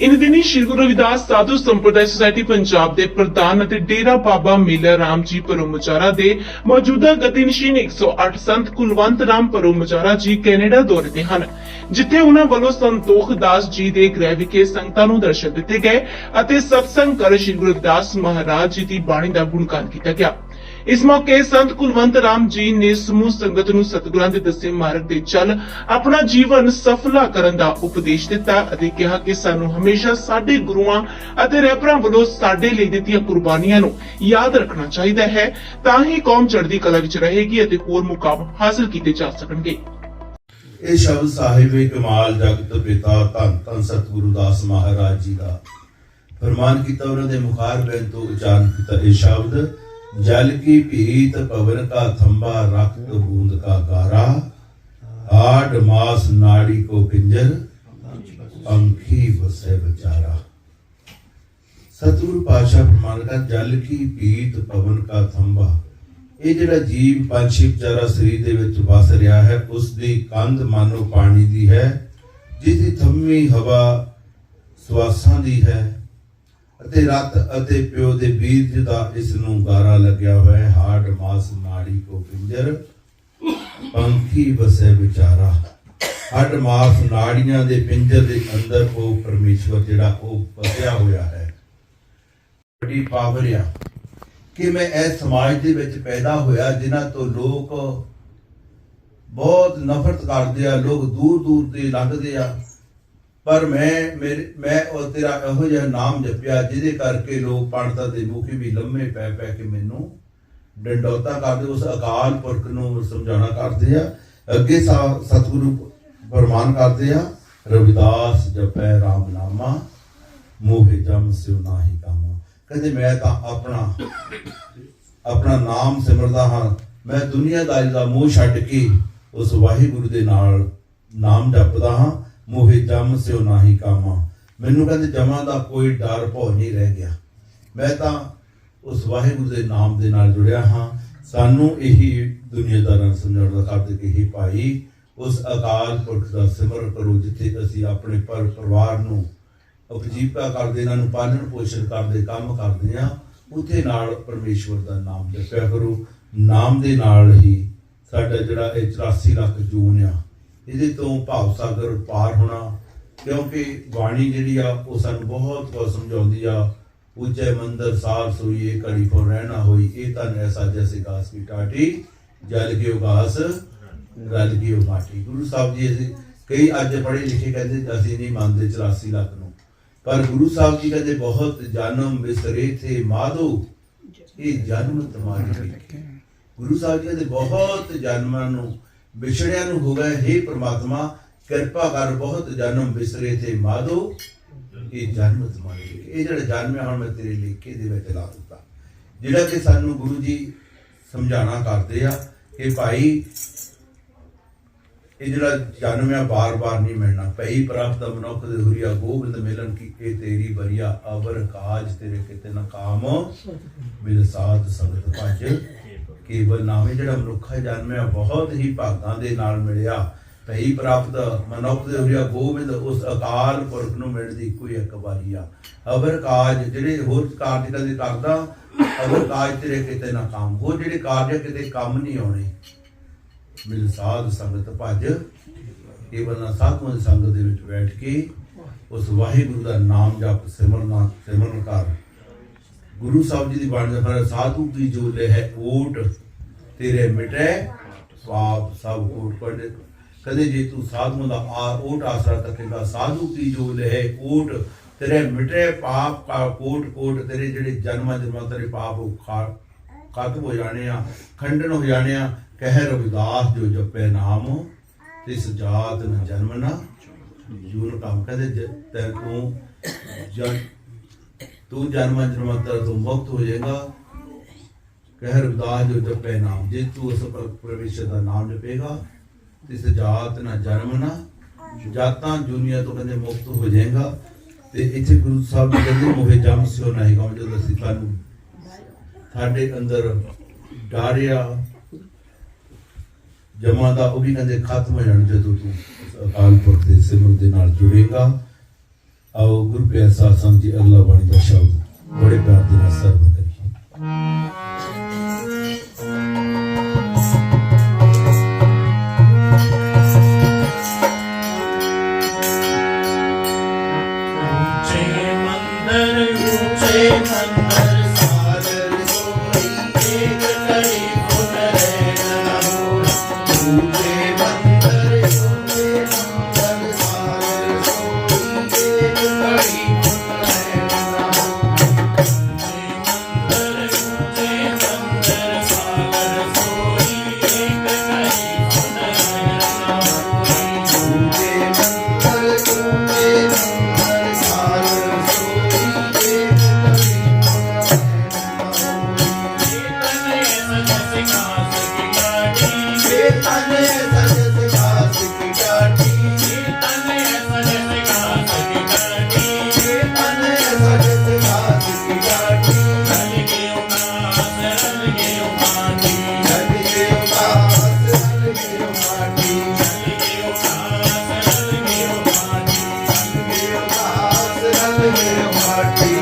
ਇਨ ਦਿਨੀ ਸ਼੍ਰੀ ਗੁਰੂ ਰਵਿਦਾਸ ਸਾਧੂ ਸੰਪਰਦਾਇ ਸੁਸਾਇਟੀ ਪੰਜਾਬ ਦੇ ਪ੍ਰਧਾਨ ਅਤੇ ਡੇਰਾ ਬਾਬਾ ਮੇਲਾ ਰਾਮ ਜੀ ਪਰੋਮਚਾਰਾ ਦੇ ਮੌਜੂਦਾ ਗਤੀਨਸ਼ੀਨ 108 ਸੰਤ ਕੁਲਵੰਤ ਰਾਮ ਪਰੋਮਚਾਰਾ ਜੀ ਕੈਨੇਡਾ ਦੌਰੇ ਤੇ ਹਨ, ਜਿੱਥੇ ਉਹਨਾਂ ਵੱਲੋਂ ਸੰਤੋਖ ਦਾਸ ਜੀ ਦੇ ਗ੍ਰਹਿ ਵਿਖੇ ਸੰਗਤਾਂ ਨੂੰ ਦਰਸ਼ਨ ਦਿੱਤੇ ਗਏ ਅਤੇ ਸਤਸੰਗ ਕਰ ਸ਼੍ਰੀ ਗੁਰੂ ਰਵਿਦਾਸ ਮਹਾਰਾਜ ਜੀ ਦੀ ਬਾਣੀ ਦਾ ਗੁਣਗਾਨ ਕੀਤਾ ਗਿਆ। ਇਸ ਮੌਕੇ ਸੰਤ ਕੁਲਵੰਤ ਰਾਮ ਜੀ ਨੇ ਸਮੂਹ ਸੰਗਤ ਨੂੰ ਸਤਿਗੁਰਾਂ ਦੇ ਦੱਸੇ ਮਾਰਗ ਤੇ ਚੱਲ ਆਪਣਾ ਜੀਵਨ ਸਫਲਾ ਕਰਨ ਦਾ ਉਪਦੇਸ਼ ਦਿੱਤਾ ਅਤੇ ਕਿਹਾ ਕਿ ਸਾਨੂੰ ਹਮੇਸ਼ਾ ਸਾਡੇ ਗੁਰੂਆਂ ਅਤੇ ਰਹਿਬਰਾਂ ਵੱਲੋਂ ਸਾਡੇ ਲਈ ਦਿੱਤੀਆਂ ਕੁਰਬਾਨੀਆਂ ਨੂੰ ਯਾਦ ਰੱਖਣਾ ਚਾਹੀਦਾ ਹੈ, ਤਾਂ ਹੀ ਕੌਮ ਚੜ੍ਹਦੀ ਕਲਾ ਵਿੱਚ ਰਹੇਗੀ ਅਤੇ ਹੋਰ ਮੁਕਾਮ ਹਾਸਲ ਕੀਤੇ ਜਾ ਸਕਣਗੇ। ਇਹ ਸ਼ਬਦ ਸਾਹਿਬੇ ਕਮਾਲ ਜਗਤ ਪਿਤਾ ਧੰਨ ਧੰਨ ਸਤਿਗੁਰੂ ਦਾਸ ਮਹਾਰਾਜ ਜੀ ਦਾ। ਫਰਮਾਨ ਕੀਤਾ ਉਹਨਾਂ ਦੇ ਮੁਖਾਰ ਬੈਨ ਤੋਂ ਉਚਾਰਨ ਕੀਤਾ ਇਹ ਸ਼ਬਦ ਜਲ ਕੀ ਭੀਤ ਪਵਨ ਕਾ ਥੰਬਾ ਰਖਤ ਬੂੰਦ ਕਾ ਗਾਰਾ ਆਡ ਮਾਸ ਨਾੜੀ ਕੋ ਪਿੰਜਰ, ਪੰਖੀ ਵਸੇ ਵਿਚਾਰਾ। ਸਤਿਗੁਰੂ ਪਾਸ਼ਾ ਫਰਮਾਨ ਕਰ, ਜਲ ਕੀ ਭੀਤ ਪਵਨ ਕਾ ਥੰਬਾ। ਇਹ ਜਿਹੜਾ ਜੀਵ ਪੰਛੀ ਵਿਚਾਰਾ ਸਰੀਰ ਦੇ ਵਿੱਚ ਵਸ ਰਿਹਾ ਹੈ, ਉਸ ਦੀ ਕੰਧ ਮਾਨੋ ਪਾਣੀ ਦੀ ਹੈ ਜਿਸ ਦੀ ਥੰਮੀ ਹਵਾ ਸਵਾਸਾਂ ਦੀ ਹੈ ਅਤੇ ਰਤ ਅਤੇ ਪਿਓ ਦੇ ਬੀਜ ਦਾ ਇਸ ਨੂੰ ਗਾਰਾ ਲੱਗਿਆ ਹੋਇਆ ਹੈ। ਹਾਰਡ ਮਾਸ ਨਾੜੀ ਕੋ ਪਿੰਜਰ ਪੰਖੀ ਵਸੇ ਵਿਚਾਰਾ। ਹੱਡ, ਮਾਸ, ਨਾੜੀਆਂ ਦੇ ਪਿੰਜਰ ਦੇ ਅੰਦਰ ਉਹ ਪਰਮੇਸ਼ਵਰ ਜਿਹੜਾ ਉਹ ਵਸਿਆ ਹੋਇਆ ਹੈ। ਵੱਡੀ ਪਾਵਰ ਆ ਕਿ ਮੈਂ ਇਸ ਸਮਾਜ ਦੇ ਵਿੱਚ ਪੈਦਾ ਹੋਇਆ, ਜਿਨ੍ਹਾਂ ਤੋਂ ਲੋਕ ਬਹੁਤ ਨਫ਼ਰਤ ਕਰਦੇ ਆ, ਲੋਕ ਦੂਰ ਦੂਰ ਤੇ ਲੰਘਦੇ ਆ। ਪਰ ਮੈਂ, ਮੇਰੇ, ਮੈਂ ਉਹ ਤੇਰਾ ਇਹੋ ਜਿਹਾ ਨਾਮ ਜਪਿਆ, ਜਿਹਦੇ ਕਰਕੇ ਲੋਕ ਪੰਡਤਾਂ ਦੇ ਮੁਖੀ ਵੀ ਲੰਮੇ ਪੈ ਪੈ ਕੇ ਮੈਨੂੰ ਡੰਡੌਤਾ ਕਰਦੇ, ਉਸ ਅਕਾਲ ਪੁਰਖ ਨੂੰ ਸਮਝਾਉਣਾ ਕਰਦੇ ਆ। ਅੱਗੇ ਸਤਿਗੁਰੂ ਫਰਮਾਨ ਕਰਦੇ ਆ, ਰਵਿਦਾਸ ਜਪੈ RAM ਨਾਮਾ ਮੋਹਿ ਜਮ ਸਿਉ ਨਾਹੀ ਕਾਮਾ। ਕਹਿੰਦੇ ਮੈਂ ਤਾਂ ਆਪਣਾ ਆਪਣਾ ਨਾਮ ਸਿਮਰਦਾ ਹਾਂ, ਮੈਂ ਦੁਨੀਆਦਾਰੀ ਦਾ ਮੋਹ ਛੱਡ ਕੇ ਉਸ ਵਾਹਿਗੁਰੂ ਦੇ ਨਾਲ ਨਾਮ ਜਪਦਾ ਹਾਂ। ਮੋਹਿ ਜਮ ਸਿਉ ਨਾਹੀ ਕਾਮਾ। ਮੈਨੂੰ ਕਹਿੰਦੇ ਜਮਾਂ ਦਾ ਕੋਈ ਡਰ ਭੋ ਨਹੀਂ ਰਹਿ ਗਿਆ। ਮੈਂ ਤਾਂ ਉਸ ਵਾਹਿਗੁਰੂ ਦੇ ਨਾਮ ਦੇ ਨਾਲ ਜੁੜਿਆ ਹਾਂ। ਸਾਨੂੰ ਇਹੀ ਦੁਨੀਆਦਾਰਾਂ ਸਮਝਾਉਣ ਦਾ ਕਰਦੇ ਕਿ ਹੀ ਭਾਈ, ਉਸ ਅਕਾਲ ਪੁਰਖ ਦਾ ਸਿਮਰਨ ਕਰੋ ਜਿੱਥੇ ਅਸੀਂ ਆਪਣੇ ਪਰ ਪਰਿਵਾਰ ਨੂੰ ਉਪਜੀਵਕਾ ਕਰਦੇ ਇਹਨਾਂ ਨੂੰ ਪਾਲਣ ਪੋਸ਼ਣ ਕਰਦੇ, ਕੰਮ ਕਰਦੇ ਆ ਉੱਥੇ ਨਾਲ ਪਰਮੇਸ਼ਵਰ ਦਾ ਨਾਮ ਜਪਿਆ ਕਰੋ। ਨਾਮ ਦੇ ਨਾਲ ਹੀ ਸਾਡਾ ਜਿਹੜਾ ਇਹ 84 ਲੱਖ ਜੂਨ ਆ ਇਹਦੇ ਤੋਂ ਭਾਵ ਸਾਗਰ ਪਾਰ ਹੋਣਾ, ਕਿਉਂਕਿ ਬਾਣੀ ਜਿਹੜੀ ਆ, ਉਹ ਸਾਨੂੰ ਬਹੁਤ ਕੁਝ ਸਮਝਾਉਂਦੀ ਆ, ਉੱਚੇ ਮੰਦਰ ਸਾਰ ਸੋਈਏ ਕੜੀ ਕੋ ਰਹਿਣਾ ਹੋਈ, ਇਹ ਤਾਂ ਐਸਾ ਜੈਸੇ ਗਾਸ ਕੀ ਟਾਟੀ ਜਲ ਕੀ ਉਗਾਸ ਰਲ ਕੀ ਮਾਟੀ। ਗੁਰੂ ਸਾਹਿਬ ਜੀ ਅਸੀਂ ਕਈ ਅੱਜ ਪੜ੍ਹੇ ਲਿਖੇ ਕਹਿੰਦੇ, ਅਸੀਂ ਨਹੀਂ ਮੰਨਦੇ 84 ਲੱਖ ਨੂੰ। ਪਰ ਗੁਰੂ ਸਾਹਿਬ ਜੀ ਕਹਿੰਦੇ, ਬਹੁਤ ਜਨਮ ਵਿਸਰੇ ਥੇ ਮਾਧੋ, ਇਹ ਜਨਮ ਤੁਹਾਡੇ ਗੁਰੂ ਸਾਹਿਬ ਜੀ ਕਹਿੰਦੇ, ਬਹੁਤ ਜਨਮਾਂ ਨੂੰ ਵਿਛੜਿਆਂ ਨੂੰ ਹੋ ਗਏ हे ਪ੍ਰਮਾਤਮਾ ਕਿਰਪਾ ਕਰ ਬਹੁਤ ਜਨਮ ਵਿਸਰੇ ਥੇ ਮਾਧੋ ਇਹ ਜਨਮ ਤੁਹਾਡੇ ਇਹ ਜਿਹੜਾ ਜਨਮ ਹੈ ਹੁਣ ਮੈਂ ਤੇਰੇ ਲੇਖੇ ਦੇ ਵਿੱਚ ਲਾ ਦਿੱਤਾ। ਜਿਹੜਾ ਕਿ ਸਾਨੂੰ ਗੁਰੂ ਜੀ ਸਮਝਾਣਾ ਕਰਦੇ ਆ ਕਿ ਭਾਈ ਇਹ ਜਿਹੜਾ ਜਨਮ ਆ ਬਾਰ-ਬਾਰ ਨਹੀਂ ਮਿਲਣਾ। ਪਈ ਪ੍ਰਾਪਤ ਮਨੁੱਖ ਦੇ ਹੁਰੀਆ ਗੋਬਿੰਦ ਮਿਲਨ ਕੀ ਇਹ ਤੇਰੀ ਬਰੀਆ ਅਵਰ ਕਾਜ ਤੇਰੇ ਕਿਤੇ ਨਾ ਕਾਮ ਮਿਲ ਸਾਧ ਸੰਗਤ ਭਜ। ਕੇਵਲ ਨਾਮੇ ਜਿਹੜਾ ਮਨੁੱਖਾ ਜਨਮਿਆ, ਬਹੁਤ ਹੀ ਭਾਗਾਂ ਦੇ ਨਾਲ ਮਿਲਿਆ। ਪਈ ਪ੍ਰਾਪਤ ਮਨੁੱਖ ਦੇ ਹੁਰੀਆ ਗੋਬਿੰਦ, ਉਸ ਅਕਾਲ ਪੁਰਖ ਨੂੰ ਮਿਲਦੀ ਕੋਈ ਇੱਕ ਅਵਰ ਕਾਜ ਜਿਹੜੇ ਹੋਰ ਕਾਰਜ ਕਦੇ ਕਰਦਾ, ਅਵਰ ਕਾਜ ਤੇਰੇ ਕਿਤੇ ਨਾ ਕੰਮ। ਉਹ ਜਿਹੜੇ ਕਾਰਜ ਕਿਤੇ ਕੰਮ ਨਹੀਂ ਆਉਣੇ। ਮਿਲ ਸਾਧ ਸੰਗਤ ਭਜ, ਕੇਵਲ ਨਾ ਸਾਧੂਆਂ ਦੀ ਸੰਗਤ ਦੇ ਵਿੱਚ ਬੈਠ ਕੇ, ਉਸ ਵਾਹਿਗੁਰੂ ਦਾ ਨਾਮ ਜਪ ਸਿਮਰਨਾ ਸਿਮਰਨ ਕਰ। ਗੁਰੂ ਸਾਹਿਬ ਜੀ ਦੀ ਬਾਣੀ ਦਾ ਫਰ ਸਾਧੂ ਦੀ ਜੋ ਲੈ ਓਟ ਤੇਰੇ ਮਿਟੇ ਪਾਪ ਸਭ ਕੋਟ ਪੜੇ ਕਦੇ ਜੇ ਤੂੰ ਸਾਧੂਆਂ ਦਾ ਆ ਓਟ ਆਸਰਾ ਤੱਕੇਗਾ ਸਾਧੂ ਦੀ ਜੋ ਲੈ ਓਟ ਤੇਰੇ ਮਿਟੇ ਪਾਪ ਕਾ ਕੋਟ ਕੋਟ, ਤੇਰੇ ਜਿਹੜੇ ਜਨਮ ਜਨਮਾਂ ਤੇਰੇ ਪਾਪ ਉਹ ਖਤਮ ਹੋ ਜਾਣੇ ਆ, ਖੰਡਨ ਹੋ ਜਾਣੇ ਆ ਕਹਿ ਰਵਿਦਾਸ ਜੋ ਜਪੇ ਨਾਮ, ਤਿਸ ਜਾਤ ਨ ਜਨਮ ਨਾ। ਜੂਨ ਕੰਮ ਕਹਦੇ ਜ- ਜਨ ਤੂੰ ਜਨਮ ਜਨਮਾਂਤਰ ਤੋਂ ਮੁਕਤ ਹੋ ਜਾਏਗਾ। ਕਹਿ ਰਵਿਦਾਸ ਜੋ ਜਪੇ ਨਾਮ। ਜੇ ਤੂੰ ਉਸ ਪਰਮੇਸ਼ਰ ਦਾ ਨਾਮ ਜਪੇਗਾ, ਤਿਸ ਜਾਤ ਨ ਜਨਮ ਨਾ, ਜਾਤਾਂ ਦੁਨੀਆ ਤੋਂ ਕਹਿੰਦੇ ਮੁਕਤ ਹੋ ਜਾਏਗਾ। ਤੇ ਇੱਥੇ ਗੁਰੂ ਸਾਹਿਬ ਜੀ ਕਹਿੰਦੇ, ਮੋਹਿ ਜਮ ਸਿਓ ਨਹੀਂ ਕਮ ਜਦੋਂ ਅਸੀਂ ਤੁਹਾਨੂੰ ਸਾਡੇ ਅੰਦਰ ਡਾਰਿਆ, ਜਮਾ ਦਾ, ਉਹ ਵੀ ਕਹਿੰਦੇ ਖਤਮ ਹੋ ਜਾਣ ਜਦੋਂ ਤੂੰ ਅਕਾਲ ਪੁਰਖ ਦੇ ਸਿਮਰਨ ਦੇ ਨਾਲ ਜੁੜੇਗਾ। ਆਓ ਗੁਰੂ ਪਿਆਰ ਸਾਧ ਜੀ ਅਗਲਾ ਬਾਣੀ ਦਾ ਸ਼ਬਦ ਬੜੇ ਪਿਆਰ ਦੇ ਨਾਲ ਸਰਵ ਕਰੀਏ। I'll be.